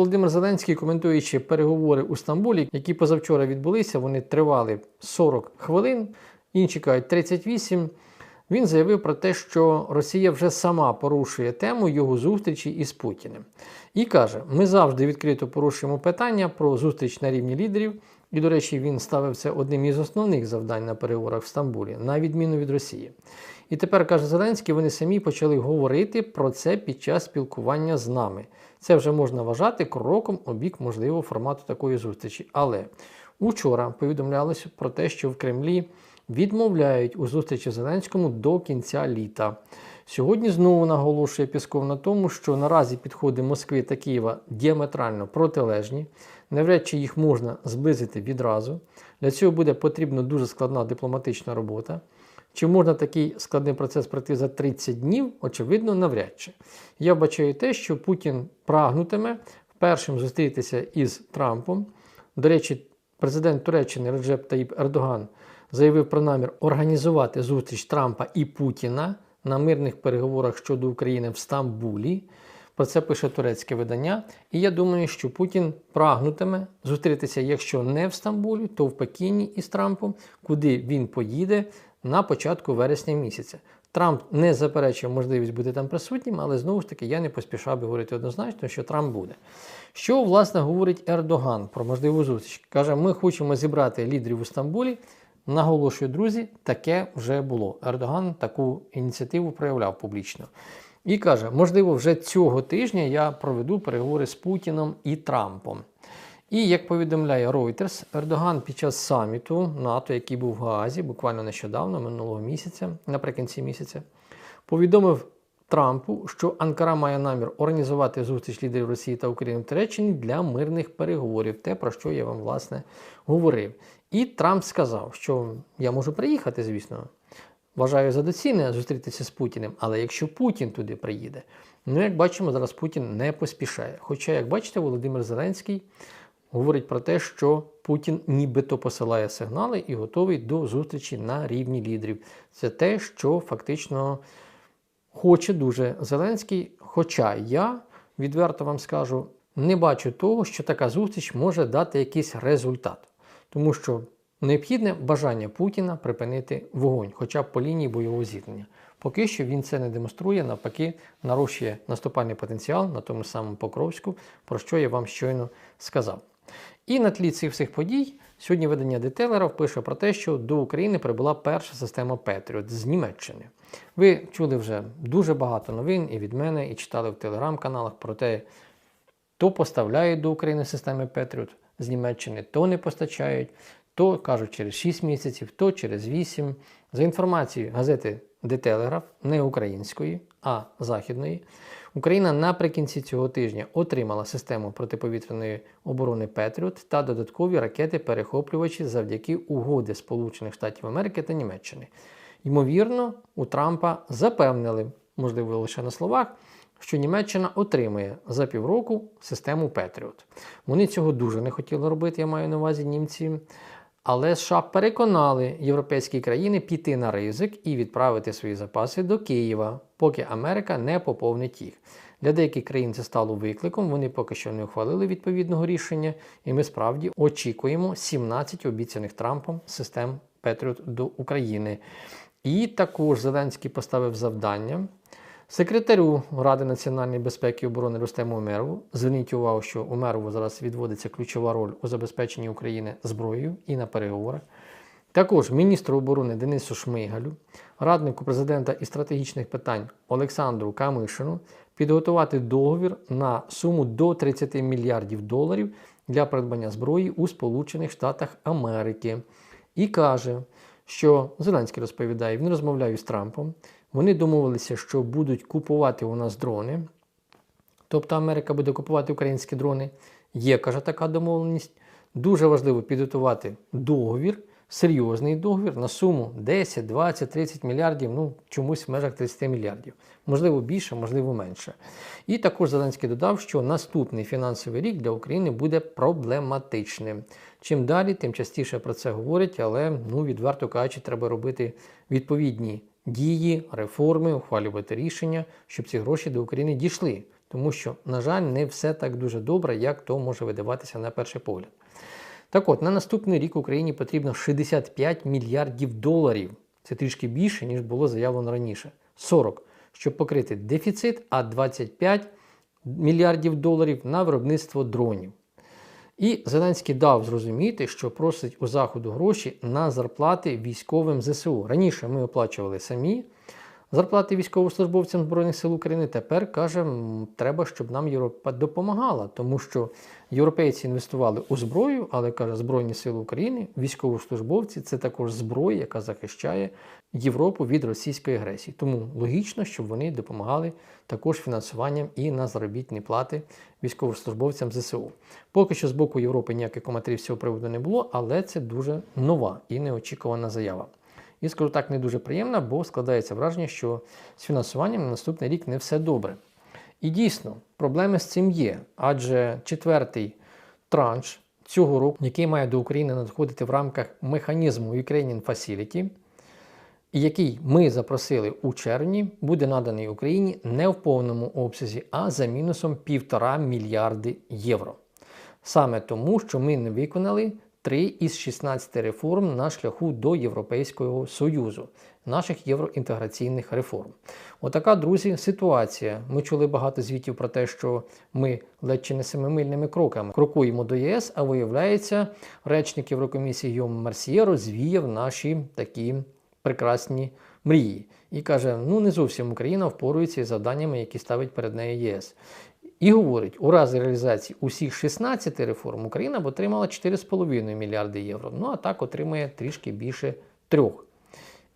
Володимир Зеленський, коментуючи переговори у Стамбулі, які позавчора відбулися, вони тривали 40 хвилин, інші кажуть 38. Він заявив про те, що Росія вже сама порушує тему його зустрічі із Путіним. І каже: ми завжди відкрито порушуємо питання про зустріч на рівні лідерів. І, до речі, він ставив це одним із основних завдань на переговорах в Стамбулі, на відміну від Росії. І тепер каже Зеленський, вони самі почали говорити про це під час спілкування з нами. Це вже можна вважати кроком у бік можливого формату такої зустрічі. Але учора повідомлялося про те, що в Кремлі відмовляють у зустрічі Зеленському до кінця літа. Сьогодні знову наголошує Пісков на тому, що наразі підходи Москви та Києва діаметрально протилежні. Навряд чи їх можна зблизити відразу. Для цього буде потрібна дуже складна дипломатична робота. Чи можна такий складний процес пройти за 30 днів? Очевидно, навряд чи. Я вбачаю те, що Путін прагнутиме першим зустрітися із Трампом. До речі, президент Туреччини Реджеп Таїп Ердоган заявив про намір організувати зустріч Трампа і Путіна на мирних переговорах щодо України в Стамбулі. Про це пише турецьке видання. І я думаю, що Путін прагнутиме зустрітися, якщо не в Стамбулі, то в Пекіні із Трампом, куди він поїде на початку вересня місяця. Трамп не заперечує можливість бути там присутнім, але знову ж таки я не поспішав би говорити однозначно, що Трамп буде. Що власне говорить Ердоган про можливу зустріч? Каже, ми хочемо зібрати лідерів у Стамбулі. Наголошую, друзі, таке вже було. Ердоган таку ініціативу проявляв публічно. І каже, можливо, вже цього тижня я проведу переговори з Путіном і Трампом. І як повідомляє Reuters, Ердоган під час саміту НАТО, який був в Гаазі, буквально нещодавно, минулого місяця, наприкінці місяця, повідомив Трампу, що Анкара має намір організувати зустріч лідерів Росії та України в Туреччині для мирних переговорів, те, про що я вам власне говорив. І Трамп сказав, що я можу приїхати, звісно. Вважаю за доцільне зустрітися з Путіним, але якщо Путін туди приїде, ну як бачимо, зараз Путін не поспішає. Хоча, як бачите, Володимир Зеленський говорить про те, що Путін нібито посилає сигнали і готовий до зустрічі на рівні лідерів. Це те, що фактично хоче дуже Зеленський. Хоча я відверто вам скажу, не бачу того, що така зустріч може дати якийсь результат. Тому що необхідне бажання Путіна припинити вогонь, хоча б по лінії бойового зіткнення. Поки що він це не демонструє, навпаки, нарощує наступальний потенціал на тому самому Покровську, про що я вам щойно сказав. І на тлі цих всіх подій сьогодні видання детейлерів пише про те, що до України прибула перша система Patriot з Німеччини. Ви чули вже дуже багато новин і від мене, і читали в телеграм-каналах про те, то поставляють до України системи Patriot з Німеччини, то не постачають, то кажуть через 6 місяців, то через 8. За інформацією газети Telegraph, не української, а західної, Україна наприкінці цього тижня отримала систему протиповітряної оборони Patriot та додаткові ракети-перехоплювачі завдяки угоди Сполучених Штатів Америки та Німеччини. Ймовірно, у Трампа запевнили, можливо, лише на словах, що Німеччина отримує за півроку систему Patriot. Вони цього дуже не хотіли робити, я маю на увазі німці. Але США переконали європейські країни піти на ризик і відправити свої запаси до Києва, поки Америка не поповнить їх. Для деяких країн це стало викликом, вони поки що не ухвалили відповідного рішення, і ми справді очікуємо 17 обіцяних Трампом систем Петріот до України. І також Зеленський поставив завдання секретарю Ради національної безпеки і оборони Рустему Умерову. Зверніть увагу, що Умерову зараз відводиться ключова роль у забезпеченні України зброєю і на переговорах. Також міністру оборони Денису Шмигалю, раднику президента із стратегічних питань Олександру Камишину підготувати договір на суму до 30 мільярдів доларів для придбання зброї у Сполучених Штатах Америки. І каже, що Зеленський розповідає, він розмовляє з Трампом. Вони домовилися, що будуть купувати у нас дрони. Тобто Америка буде купувати українські дрони. Є, каже, така домовленість. Дуже важливо підготувати договір, серйозний договір на суму 10, 20, 30 мільярдів, ну чомусь в межах 30 мільярдів. Можливо, більше, можливо, менше. І також Зеленський додав, що наступний фінансовий рік для України буде проблематичним. Чим далі, тим частіше про це говорять, але ну, відверто кажучи, треба робити відповідні дії, реформи, ухвалювати рішення, щоб ці гроші до України дійшли. тому що, на жаль, не все так дуже добре, як то може видаватися на перший погляд. Так от, на наступний рік Україні потрібно 65 мільярдів доларів. Це трішки більше, ніж було заявлено раніше. 40, щоб покрити дефіцит, а 25 мільярдів доларів на виробництво дронів. І Зеленський дав зрозуміти, що просить у Заходу гроші на зарплати військовим ЗСУ. Раніше ми оплачували самі зарплати військовослужбовцям Збройних сил України. Тепер каже, треба, щоб нам Європа допомагала, тому що європейці інвестували у зброю, але каже, Збройні Сили України, військовослужбовці це також зброя, яка захищає Європу від російської агресії. Тому логічно, щоб вони допомагали також фінансуванням і на заробітні плати військовослужбовцям ЗСУ. Поки що з боку Європи ніяких коментарів з цього приводу не було, але це дуже нова і неочікувана заява. І скажу так, не дуже приємна, бо складається враження, що з фінансуванням на наступний рік не все добре. І дійсно, проблеми з цим є, адже четвертий транш цього року, який має до України надходити в рамках механізму Ukrainian Facility, який ми запросили у червні, буде наданий Україні не в повному обсязі, а за мінусом 1,5 мільярди євро. Саме тому, що ми не виконали 3 із 16 реформ на шляху до Європейського Союзу, наших євроінтеграційних реформ. Отака, друзі, ситуація. Ми чули багато звітів про те, що ми ледь чи не семимильними кроками крокуємо до ЄС, а виявляється, речник Єврокомісії Йом Марсіє розвіяв наші такі прекрасні мрії. І каже: ну не зовсім Україна впорується із завданнями, які ставить перед нею ЄС. І говорить, у разі реалізації усіх 16 реформ Україна б отримала 4,5 мільярди євро. Ну а так отримає трішки більше трьох.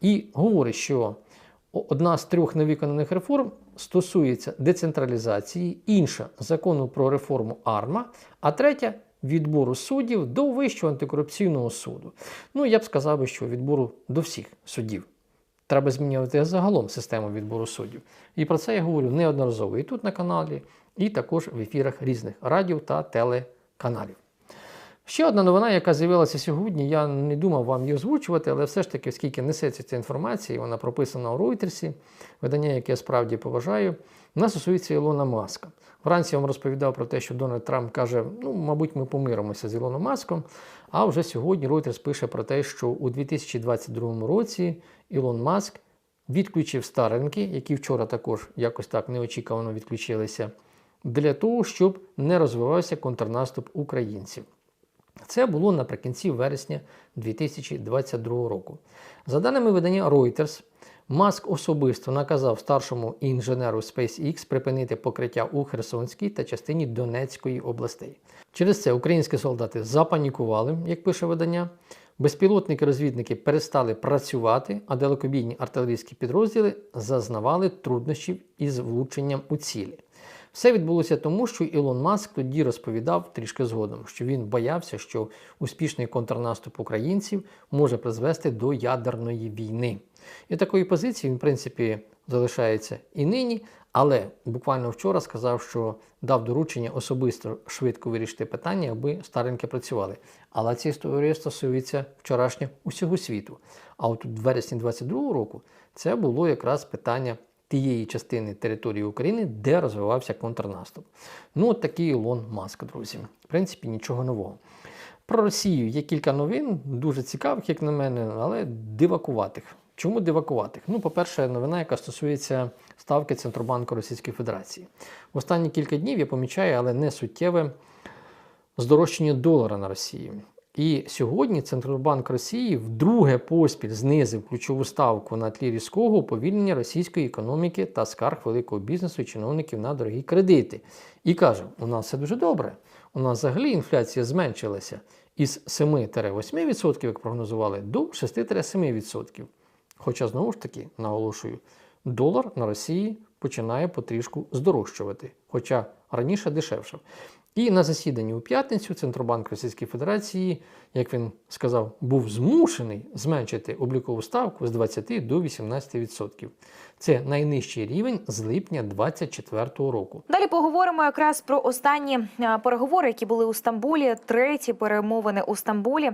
І говорить, що одна з трьох невиконаних реформ стосується децентралізації, інша закону про реформу АРМА, а третя відбору суддів до Вищого антикорупційного суду. Ну, я б сказав, що відбору до всіх суддів. Треба змінювати загалом систему відбору суддів. І про це я говорю неодноразово і тут на каналі, і також в ефірах різних радіо та телеканалів. Ще одна новина, яка з'явилася сьогодні, я не думав вам її озвучувати, але все ж таки, оскільки несеться ця інформація, вона прописана у Ройтерсі, видання, яке я справді поважаю, вона стосується Ілона Маска. Вранці я вам розповідав про те, що Дональд Трамп каже, ну, мабуть, ми помиримося з Ілоном Маском. А вже сьогодні Reuters пише про те, що у 2022 році Ілон Маск відключив старенки, які вчора також якось так неочікувано відключилися, для того, щоб не розвивався контрнаступ українців. Це було наприкінці вересня 2022 року. За даними видання Reuters, Маск особисто наказав старшому інженеру SpaceX припинити покриття у Херсонській та частині Донецької областей. Через це українські солдати запанікували, як пише видання. Безпілотники-розвідники перестали працювати, а далекобійні артилерійські підрозділи зазнавали труднощів із влученням у цілі. Все відбулося тому, що Ілон Маск тоді розповідав трішки згодом, що він боявся, що успішний контрнаступ українців може призвести до ядерної війни. І такої позиції він, в принципі, залишається і нині, але буквально вчора сказав, що дав доручення особисто швидко вирішити питання, аби стареньки працювали. Але ця історія стосується вчорашнього усього світу. А от в вересні 22-го року це було якраз питання тієї частини території України, де розвивався контрнаступ. Ну, от такий Ілон Маск, друзі. В принципі, нічого нового. Про Росію є кілька новин, дуже цікавих, як на мене, але дивакуватих. Чому дивакуватих? Ну, по-перше, новина, яка стосується ставки Центробанку Російської Федерації. В останні кілька днів я помічаю, але не суттєве здорожчання долара на Росії. І сьогодні Центробанк Росії вдруге поспіль знизив ключову ставку на тлі різкого уповільнення російської економіки та скарг великого бізнесу і чиновників на дорогі кредити. І каже: у нас все дуже добре. У нас взагалі інфляція зменшилася із 7-8%, як прогнозували, до 6-7%. Хоча, знову ж таки, наголошую, долар на Росії починає потрішку здорожчувати, хоча раніше дешевшав. І на засіданні у п'ятницю Центробанк Російської Федерації, як він сказав, був змушений зменшити облікову ставку з 20 до 18%. Це найнижчий рівень з липня 2024 року. Далі поговоримо якраз про останні переговори, які були у Стамбулі. Треті перемовини у Стамбулі.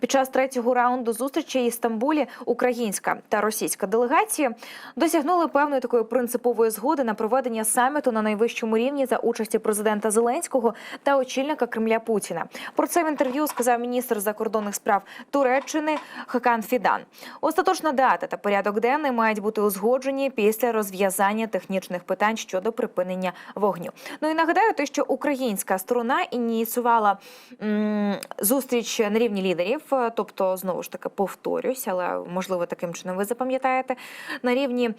Під час третього раунду зустрічі із Стамбулі українська та російська делегації досягнули певної такої принципової згоди на проведення саміту на найвищому рівні за участі президента Зеленського та очільника Кремля Путіна. Про це в інтерв'ю сказав міністр закордонних справ Туреччини Хакан Фідан. Остаточна дата та порядок денний мають бути узгоджені після розв'язання технічних питань щодо припинення вогню. Ну і нагадаю, те, що українська сторона ініціювала м, зустріч на рівні лідерів, тобто знову ж таки повторюсь, але можливо таким чином ви запам'ятаєте на рівні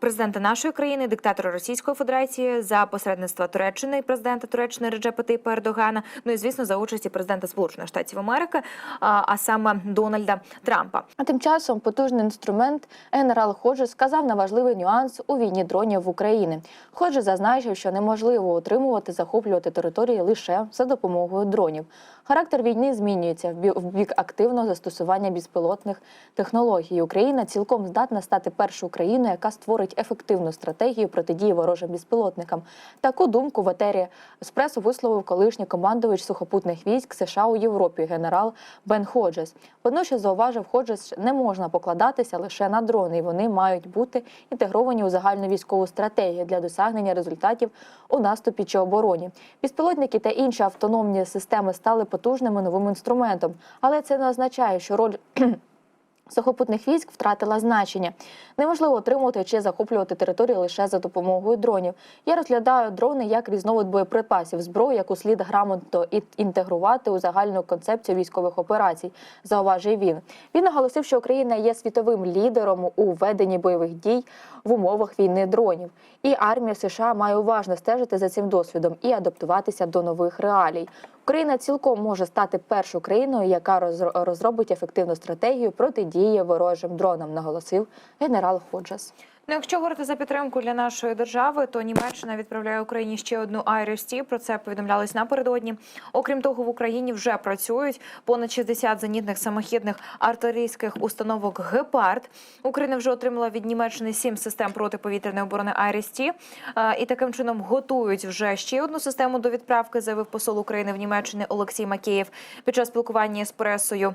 президента нашої країни, диктатора Російської Федерації за посередництва Туреччини і президента Туреччини Реджепа Тейпа Ердогана. Ну і звісно за участі президента Сполучених Штатів Америки, а, саме Дональда Трампа. А тим часом потужний інструмент генерал Ходжес сказав на важливий нюанс у війні дронів в Україні. Ходжес зазначив, що неможливо утримувати захоплювати території лише за допомогою дронів. Характер війни змінюється в бік активного застосування безпілотних технологій. Україна цілком здатна стати першою країною, яка створить ефективну стратегію протидії ворожим безпілотникам. Таку думку в етері Еспресо висловив колишній командувач сухопутних військ США у Європі генерал Бен Ходжес. Водночас зауважив Ходжес, не можна покладатися лише на дрони, і вони мають бути інтегровані у загальну військову стратегію для досягнення результатів у наступі чи обороні. Безпілотники та інші автономні системи стали потужним і новим інструментом, але це не означає, що роль Сухопутних військ втратила значення. Неможливо отримувати чи захоплювати територію лише за допомогою дронів. Я розглядаю дрони як різновид боєприпасів, зброю, яку слід грамотно інтегрувати у загальну концепцію військових операцій. Зауважив він. Він наголосив, що Україна є світовим лідером у веденні бойових дій в умовах війни дронів. І армія США має уважно стежити за цим досвідом і адаптуватися до нових реалій. Україна цілком може стати першою країною, яка роз- розробить ефективну стратегію протидії ворожим дронам, наголосив генерал Ходжес. Ну, якщо говорити за підтримку для нашої держави, то Німеччина відправляє Україні ще одну IRST, Про це повідомлялось напередодні. Окрім того, в Україні вже працюють понад 60 зенітних самохідних артилерійських установок Гепард. Україна вже отримала від Німеччини 7 систем протиповітряної оборони IRST. Е, і таким чином готують вже ще одну систему до відправки. Заявив посол України в Німеччині Олексій Макеєв під час спілкування з пресою.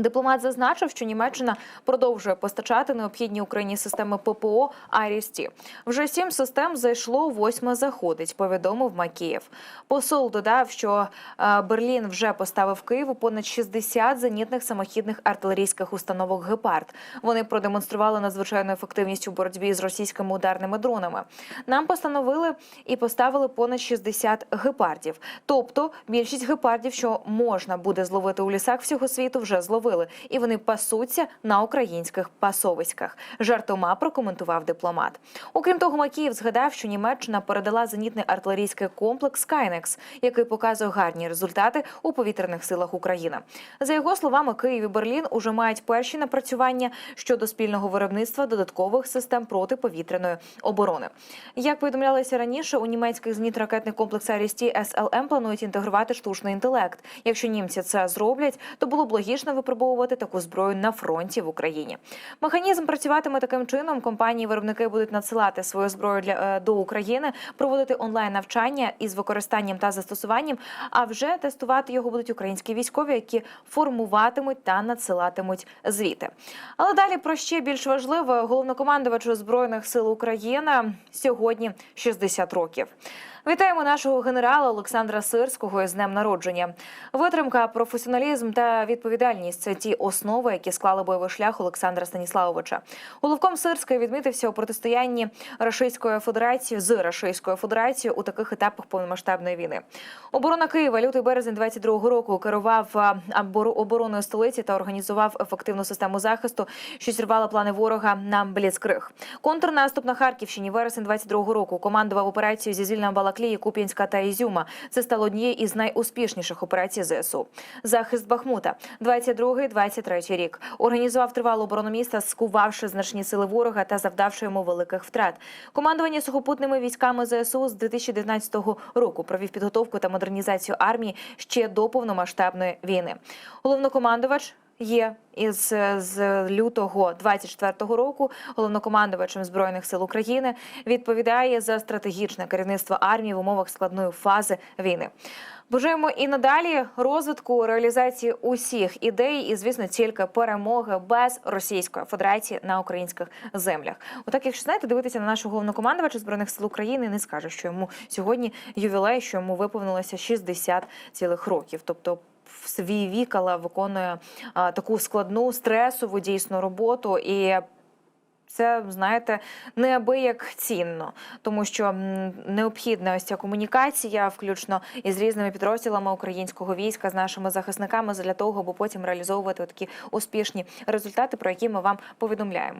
Дипломат зазначив, що Німеччина продовжує постачати необхідні Україні системи ППО «Айріс-Ті». Вже сім систем зайшло, восьма заходить. Повідомив Макієв. Посол додав, що е, Берлін вже поставив Києву понад 60 зенітних самохідних артилерійських установок Гепард. Вони продемонстрували надзвичайну ефективність у боротьбі з російськими ударними дронами. Нам постановили і поставили понад 60 гепардів. Тобто більшість гепардів, що можна буде зловити у лісах всього світу, вже зловили, і вони пасуться на українських пасовиськах. Жартома прокоментував дипломат. Окрім того, Макіїв згадав, що Німеччина передала зенітний артилерійський комплекс Скайнекс, який показує гарні результати у повітряних силах України. За його словами, Київ і Берлін уже мають перші напрацювання щодо спільного виробництва додаткових систем протиповітряної оборони. Як повідомлялося раніше, у німецьких зенітно-ракетних комплексах Арісті СЛМ планують інтегрувати штучний інтелект. Якщо німці це зроблять, то було б логічно випробовувати таку зброю на фронті в Україні. Механізм працюватиме таким чином. Компанії-виробники будуть надсилати свою зброю для е, до України, проводити онлайн навчання із використанням та застосуванням. А вже тестувати його будуть українські військові, які формуватимуть та надсилатимуть звіти. Але далі про ще більш важливе головнокомандувачу збройних сил України сьогодні 60 років. Вітаємо нашого генерала Олександра Сирського із днем народження. Витримка, професіоналізм та відповідальність це ті основи, які склали бойовий шлях Олександра Станіславовича. Головком Сирський відмітився у протистоянні Рашистської Федерації з Рашистською Федерацією у таких етапах повномасштабної війни. Оборона Києва лютий березень 22-го року керував обороною столиці та організував ефективну систему захисту, що зірвала плани ворога на Бліцкриг. Контрнаступ на Харківщині вересень 22-го року командував операцією зі звільнення Балаклії Балаклії, Куп'янська та Ізюма. Це стало однією із найуспішніших операцій ЗСУ. Захист Бахмута, 22-23 рік. Організував тривалу оборону міста, скувавши значні сили ворога та завдавши йому великих втрат. Командування сухопутними військами ЗСУ з 2019 року провів підготовку та модернізацію армії ще до повномасштабної війни. Головнокомандувач є із з лютого 24-го року головнокомандувачем збройних сил України відповідає за стратегічне керівництво армії в умовах складної фази війни. Бажаємо і надалі розвитку реалізації усіх ідей, і звісно, тільки перемоги без Російської Федерації на українських землях. Отак, якщо знаєте, дивитися на нашого головнокомандувача збройних сил України, не скаже, що йому сьогодні ювілей, що йому виповнилося 60 цілих років. Тобто в свій вік, але виконує а, таку складну стресову дійсно роботу і. Це знаєте неабияк цінно, тому що необхідна ось ця комунікація, включно із різними підрозділами українського війська з нашими захисниками, для того, аби потім реалізовувати такі успішні результати, про які ми вам повідомляємо.